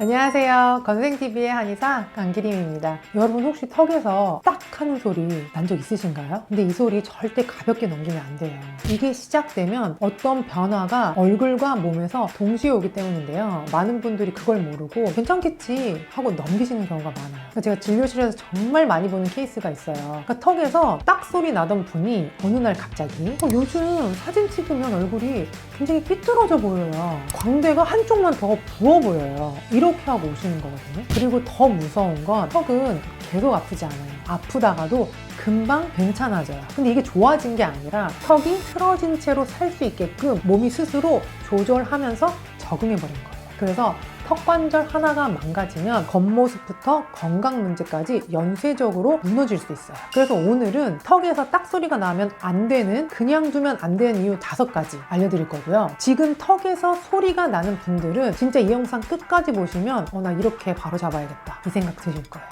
안녕하세요. 건생TV의 한의사 강기림입니다. 여러분 혹시 턱에서 딱 하는 소리 난 적 있으신가요? 근데 이 소리 절대 가볍게 넘기면 안 돼요. 이게 시작되면 어떤 변화가 얼굴과 몸에서 동시에 오기 때문인데요. 많은 분들이 그걸 모르고 괜찮겠지 하고 넘기시는 경우가 많아요. 그러니까 제가 진료실에서 정말 많이 보는 케이스가 있어요. 그러니까 턱에서 딱 소리 나던 분이 어느 날 갑자기 어, 요즘 사진 찍으면 얼굴이 굉장히 삐뚤어져 보여요. 광대가 한쪽만 더 부어 보여요. 이 렇게 하고 오시는 거거든요. 그리고 더 무서운 건 턱은 계속 아프지 않아요. 아프다가도 금방 괜찮아져요. 근데 이게 좋아진 게 아니라 턱이 틀어진 채로 살 수 있게끔 몸이 스스로 조절하면서 적응해버린 거예요. 그래서 턱 관절 하나가 망가지면 겉모습부터 건강 문제까지 연쇄적으로 무너질 수 있어요. 그래서 오늘은 턱에서 딱 소리가 나면 안 되는, 그냥 두면 안 되는 이유 다섯 가지 알려드릴 거고요. 지금 턱에서 소리가 나는 분들은 진짜 이 영상 끝까지 보시면 어, 나 이렇게 바로 잡아야겠다. 이 생각 드실 거예요.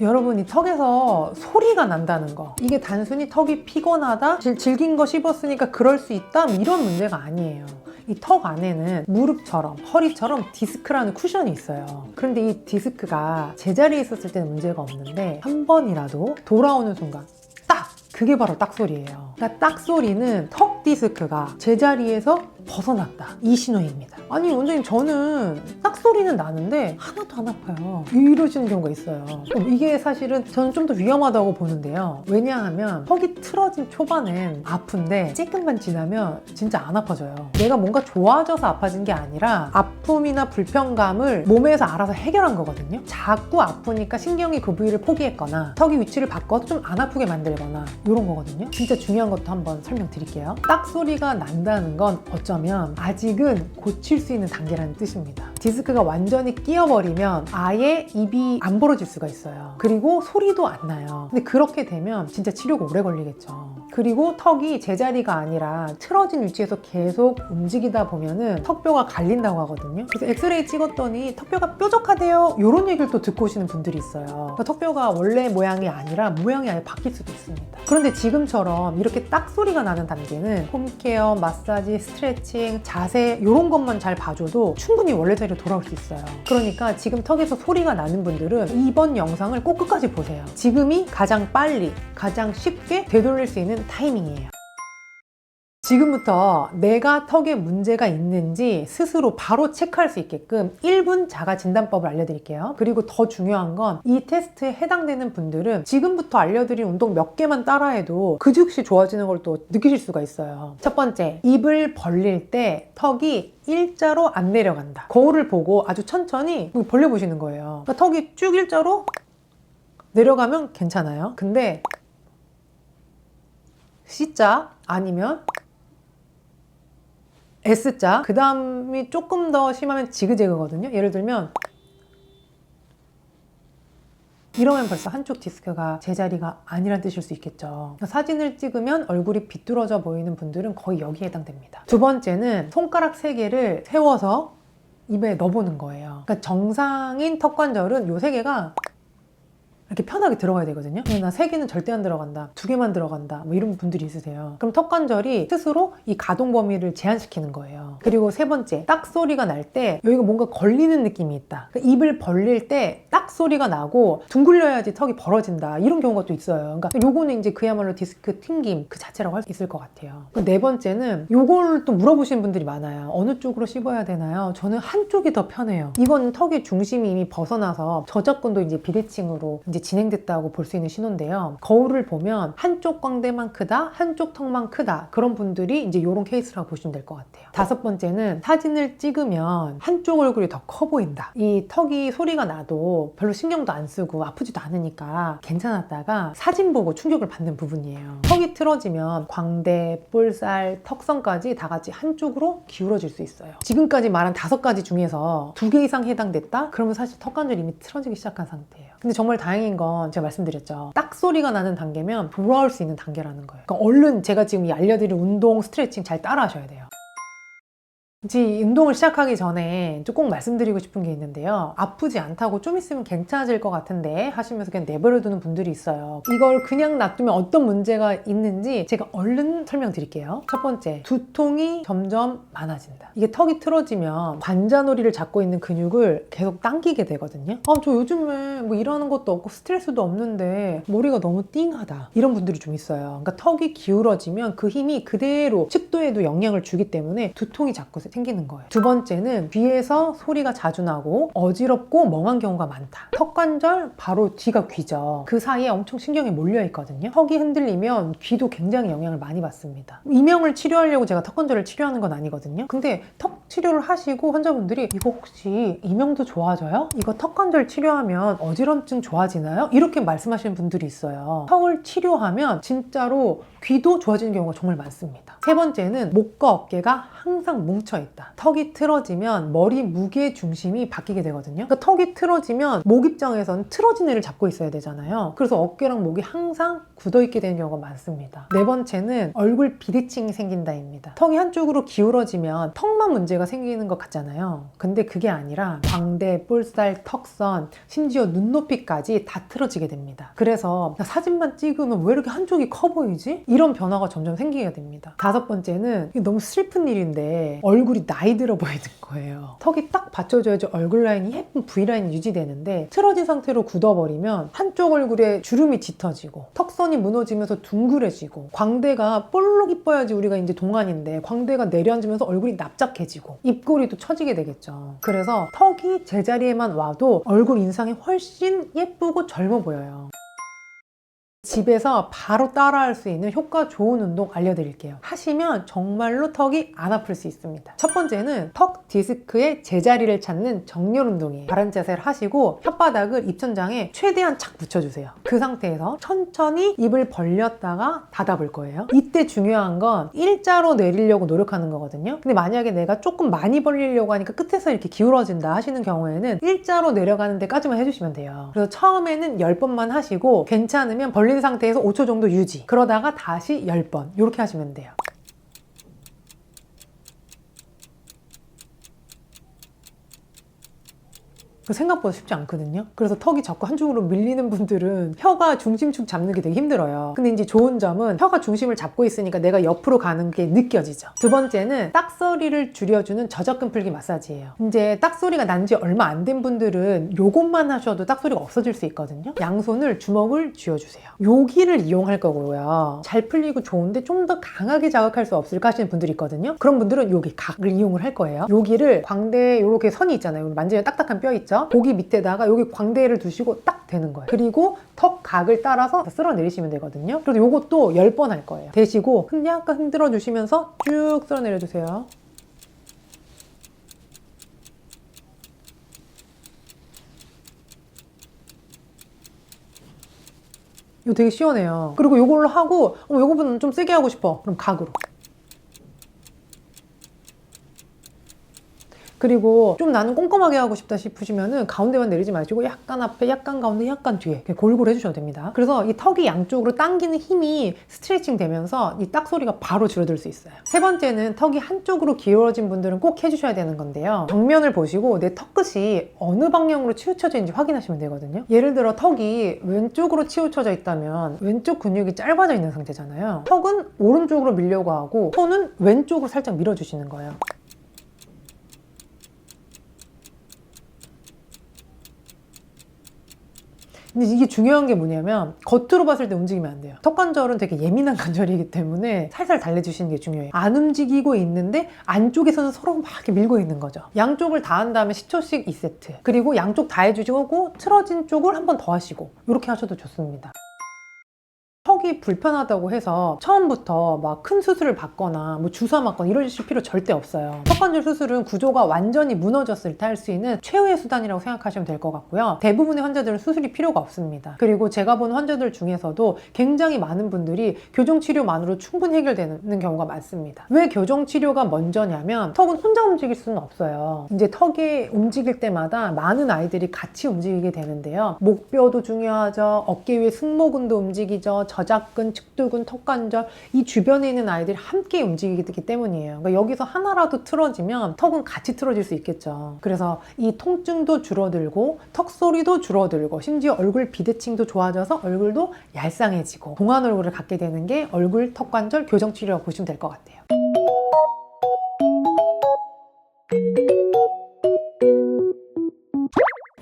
여러분이 턱에서 소리가 난다는 거 이게 단순히 턱이 피곤하다 질, 질긴 거 씹었으니까 그럴 수 있다 뭐 이런 문제가 아니에요 이 턱 안에는 무릎처럼 허리처럼 디스크라는 쿠션이 있어요. 그런데 이 디스크가 제자리에 있었을 때는 문제가 없는데 한 번이라도 돌아오는 순간 딱! 그게 바로 딱 소리예요. 그러니까 딱 소리는 턱 디스크가 제자리에서 벗어났다. 이 신호입니다 아니 원장님 저는 딱 소리는 나는데 하나도 안 아파요. 이러시는 경우가 있어요. 이게 사실은 저는 좀 더 위험하다고 보는데요. 왜냐하면 턱이 틀어진 초반엔 아픈데 조금만 지나면 진짜 안 아파져요. 내가 뭔가 좋아져서 아파진 게 아니라 아픔이나 불편감을 몸에서 알아서 해결한 거거든요. 자꾸 아프니까 신경이 그 부위를 포기했거나 턱의 위치를 바꿔서 좀 안 아프게 만들거나 이런 거거든요. 진짜 중요한 것도 한번 설명드릴게요. 딱 소리가 난다는 건 어쩌면 아직은 고칠 수 있는 단계라는 뜻입니다. 디스크가 완전히 끼어버리면 아예 입이 안 벌어질 수가 있어요. 그리고 소리도 안 나요. 근데 그렇게 되면 진짜 치료가 오래 걸리겠죠. 그리고 턱이 제자리가 아니라 틀어진 위치에서 계속 움직이다 보면은 턱뼈가 갈린다고 하거든요. 그래서 엑스레이 찍었더니 턱뼈가 뾰족하대요. 이런 얘기를 또 듣고 오시는 분들이 있어요. 그러니까 턱뼈가 원래 모양이 아니라 모양이 아예 바뀔 수도 있습니다. 그런데 지금처럼 이렇게 딱 소리가 나는 단계는 홈케어, 마사지, 스트레칭, 자세 이런 것만 잘 봐줘도 충분히 원래 자리로 돌아올 수 있어요. 그러니까 지금 턱에서 소리가 나는 분들은 이번 영상을 꼭 끝까지 보세요. 지금이 가장 빨리, 가장 쉽게 되돌릴 수 있는 타이밍이에요. 지금부터 내가 턱에 문제가 있는지 스스로 바로 체크할 수 있게끔 1분 자가 진단법을 알려드릴게요. 그리고 더 중요한 건 이 테스트에 해당되는 분들은 지금부터 알려드린 운동 몇 개만 따라해도 그 즉시 좋아지는 걸 또 느끼실 수가 있어요. 첫 번째, 입을 벌릴 때 턱이 일자로 안 내려간다. 거울을 보고 아주 천천히 벌려보시는 거예요. 그러니까 턱이 쭉 일자로 내려가면 괜찮아요. 근데 C자 아니면 S자. 그 다음이 조금 더 심하면 지그재그거든요. 예를 들면 이러면 벌써 한쪽 디스크가 제자리가 아니란 뜻일 수 있겠죠. 사진을 찍으면 얼굴이 비뚤어져 보이는 분들은 거의 여기에 해당됩니다. 두 번째는 손가락 세 개를 세워서 입에 넣어보는 거예요. 그러니까 정상인 턱관절은 요 세 개가 이렇게 편하게 들어가야 되거든요. 근데 나세 개는 절대 안 들어간다. 두 개만 들어간다. 뭐 이런 분들이 있으세요. 그럼 턱 관절이 스스로 이 가동 범위를 제한시키는 거예요. 그리고 세 번째, 딱 소리가 날 때 여기가 뭔가 걸리는 느낌이 있다. 그러니까 입을 벌릴 때 딱 소리가 나고 둥글려야지 턱이 벌어진다. 이런 경우가 또 있어요. 그러니까 요거는 이제 그야말로 디스크 튕김 그 자체라고 할 수 있을 것 같아요. 그네 번째는 요걸 또 물어보시는 분들이 많아요. 어느 쪽으로 씹어야 되나요? 저는 한쪽이 더 편해요. 이건 턱의 중심이 이미 벗어나서 저작근도 이제 비대칭으로 이제 진행됐다고 볼 수 있는 신호인데요. 거울을 보면 한쪽 광대만 크다, 한쪽 턱만 크다. 그런 분들이 이제 이런 케이스라고 보시면 될 것 같아요. 다섯 번째는 사진을 찍으면 한쪽 얼굴이 더 커 보인다. 이 턱이 소리가 나도 별로 신경도 안 쓰고 아프지도 않으니까 괜찮았다가 사진 보고 충격을 받는 부분이에요. 턱이 틀어지면 광대, 볼살, 턱선까지 다 같이 한쪽으로 기울어질 수 있어요. 지금까지 말한 다섯 가지 중에서 두 개 이상 해당됐다? 그러면 사실 턱관절이 이미 틀어지기 시작한 상태예요. 근데 정말 다행인 건 제가 말씀드렸죠. 딱 소리가 나는 단계면 돌아올 수 있는 단계라는 거예요. 그러니까 얼른 제가 지금 이 알려드린 운동, 스트레칭 잘 따라 하셔야 돼요. 이제 운동을 시작하기 전에 좀꼭 말씀드리고 싶은 게 있는데요. 아프지 않다고 좀 있으면 괜찮아질 것 같은데 하시면서 그냥 내버려두는 분들이 있어요. 이걸 그냥 놔두면 어떤 문제가 있는지 제가 얼른 설명드릴게요. 첫 번째, 두통이 점점 많아진다. 이게 턱이 틀어지면 관자놀이를 잡고 있는 근육을 계속 당기게 되거든요. 아, 저 요즘에 뭐 일하는 것도 없고 스트레스도 없는데 머리가 너무 띵하다. 이런 분들이 좀 있어요. 그러니까 턱이 기울어지면 그 힘이 그대로 측도에도 영향을 주기 때문에 두통이 자꾸 생기는 거예요. 두 번째는 귀에서 소리가 자주 나고 어지럽고 멍한 경우가 많다. 턱 관절 바로 뒤가 귀죠. 그 사이에 엄청 신경이 몰려 있거든요. 턱이 흔들리면 귀도 굉장히 영향을 많이 받습니다. 이명을 치료하려고 제가 턱 관절을 치료하는 건 아니거든요. 근데 턱 치료를 하시고 환자분들이 이거 혹시 이명도 좋아져요? 이거 턱 관절 치료하면 어지럼증 좋아지나요? 이렇게 말씀하시는 분들이 있어요. 턱을 치료하면 진짜로 귀도 좋아지는 경우가 정말 많습니다. 세 번째는 목과 어깨가 항상 뭉쳐 있다. 턱이 틀어지면 머리 무게 중심이 바뀌게 되거든요. 그러니까 턱이 틀어지면 목 입장에서는 틀어진 애를 잡고 있어야 되잖아요. 그래서 어깨랑 목이 항상 굳어 있게 되는 경우가 많습니다. 네 번째는 얼굴 비대칭이 생긴다입니다. 턱이 한쪽으로 기울어지면 턱만 문제가 생기는 것 같잖아요. 근데 그게 아니라 광대, 볼살, 턱선, 심지어 눈높이까지 다 틀어지게 됩니다. 그래서 사진만 찍으면 왜 이렇게 한쪽이 커 보이지? 이런 변화가 점점 생기게 됩니다. 다섯 번째는 너무 슬픈 일인데 얼굴 이 나이 들어 보이는 거예요. 턱이 딱 받쳐줘야지 얼굴 라인이 예쁜 V라인이 유지되는데 틀어진 상태로 굳어버리면 한쪽 얼굴에 주름이 짙어지고 턱선이 무너지면서 둥그레지고 광대가 볼록 이뻐야지 우리가 이제 동안인데 광대가 내려앉으면서 얼굴이 납작해지고 입꼬리도 처지게 되겠죠. 그래서 턱이 제자리에만 와도 얼굴 인상이 훨씬 예쁘고 젊어 보여요. 집에서 바로 따라할 수 있는 효과 좋은 운동 알려드릴게요. 하시면 정말로 턱이 안 아플 수 있습니다. 첫 번째는 턱 디스크의 제자리를 찾는 정렬 운동이에요. 바른 자세를 하시고 혓바닥을 입천장에 최대한 착 붙여주세요. 그 상태에서 천천히 입을 벌렸다가 닫아볼 거예요. 이때 중요한 건 일자로 내리려고 노력하는 거거든요. 근데 만약에 내가 조금 많이 벌리려고 하니까 끝에서 이렇게 기울어진다 하시는 경우에는 일자로 내려가는 데까지만 해주시면 돼요. 그래서 처음에는 10번만 하시고 괜찮으면 벌린 상태에서 5초 정도 유지. 그러다가 다시 10번. 이렇게 하시면 돼요. 생각보다 쉽지 않거든요. 그래서 턱이 자꾸 한쪽으로 밀리는 분들은 혀가 중심축 잡는 게 되게 힘들어요. 근데 이제 좋은 점은 혀가 중심을 잡고 있으니까 내가 옆으로 가는 게 느껴지죠. 두 번째는 딱소리를 줄여주는 저작근 풀기 마사지예요. 이제 딱소리가 난 지 얼마 안 된 분들은 요것만 하셔도 딱소리가 없어질 수 있거든요. 양손을 주먹을 쥐어주세요. 여기를 이용할 거고요. 잘 풀리고 좋은데 좀 더 강하게 자극할 수 없을까 하시는 분들이 있거든요. 그런 분들은 여기 각을 이용을 할 거예요. 여기를 광대에 이렇게 선이 있잖아요. 만지면 딱딱한 뼈 있죠? 고기 밑에다가 여기 광대를 두시고 딱 되는 거예요. 그리고 턱 각을 따라서 쓸어 내리시면 되거든요. 그래서 요것도 10번 할 거예요. 되시고 흔- 약간 흔들어 주시면서 쭉 쓸어 내려 주세요. 이거 되게 시원해요. 그리고 이걸로 하고 어, 요거보다는 좀 세게 하고 싶어. 그럼 각으로. 그리고 좀 나는 꼼꼼하게 하고 싶다 싶으시면은 가운데만 내리지 마시고 약간 앞에, 약간 가운데, 약간 뒤에 골고루 해주셔도 됩니다. 그래서 이 턱이 양쪽으로 당기는 힘이 스트레칭 되면서 이 딱 소리가 바로 줄어들 수 있어요. 세 번째는 턱이 한쪽으로 기울어진 분들은 꼭 해주셔야 되는 건데요. 정면을 보시고 내 턱 끝이 어느 방향으로 치우쳐져 있는지 확인하시면 되거든요. 예를 들어 턱이 왼쪽으로 치우쳐져 있다면 왼쪽 근육이 짧아져 있는 상태잖아요. 턱은 오른쪽으로 밀려고 하고 손은 왼쪽으로 살짝 밀어주시는 거예요. 근데 이게 중요한 게 뭐냐면 겉으로 봤을 때 움직이면 안 돼요. 턱 관절은 되게 예민한 관절이기 때문에 살살 달래주시는 게 중요해요. 안 움직이고 있는데 안쪽에서는 서로 막 이렇게 밀고 있는 거죠. 양쪽을 다 한 다음에 10초씩 2세트. 그리고 양쪽 다 해주시고 틀어진 쪽을 한 번 더 하시고 이렇게 하셔도 좋습니다. 턱이 불편하다고 해서 처음부터 막 큰 수술을 받거나 뭐 주사 맞거나 이러실 필요 절대 없어요. 턱관절 수술은 구조가 완전히 무너졌을 때 할 수 있는 최후의 수단이라고 생각하시면 될 것 같고요. 대부분의 환자들은 수술이 필요가 없습니다. 그리고 제가 본 환자들 중에서도 굉장히 많은 분들이 교정 치료만으로 충분히 해결되는 경우가 많습니다. 왜 교정 치료가 먼저냐면 턱은 혼자 움직일 수는 없어요. 이제 턱이 움직일 때마다 많은 아이들이 같이 움직이게 되는데요. 목뼈도 중요하죠. 어깨 위에 승모근도 움직이죠. 저작 여자근, 측두근, 턱관절 이 주변에 있는 아이들이 함께 움직이기 때문이에요. 그러니까 여기서 하나라도 틀어지면 턱은 같이 틀어질 수 있겠죠. 그래서 이 통증도 줄어들고 턱 소리도 줄어들고 심지어 얼굴 비대칭도 좋아져서 얼굴도 얄쌍해지고 동안 얼굴을 갖게 되는 게 얼굴 턱관절 교정 치료라고 보시면 될 것 같아요.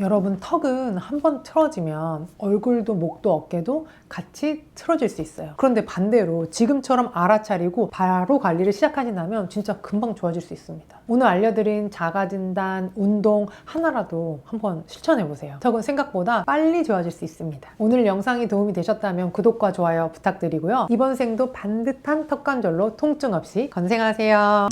여러분 턱은 한 번 틀어지면 얼굴도 목도 어깨도 같이 틀어질 수 있어요. 그런데 반대로 지금처럼 알아차리고 바로 관리를 시작하신다면 진짜 금방 좋아질 수 있습니다. 오늘 알려드린 자가진단, 운동 하나라도 한번 실천해 보세요. 턱은 생각보다 빨리 좋아질 수 있습니다. 오늘 영상이 도움이 되셨다면 구독과 좋아요 부탁드리고요. 이번 생도 반듯한 턱관절로 통증 없이 건생하세요.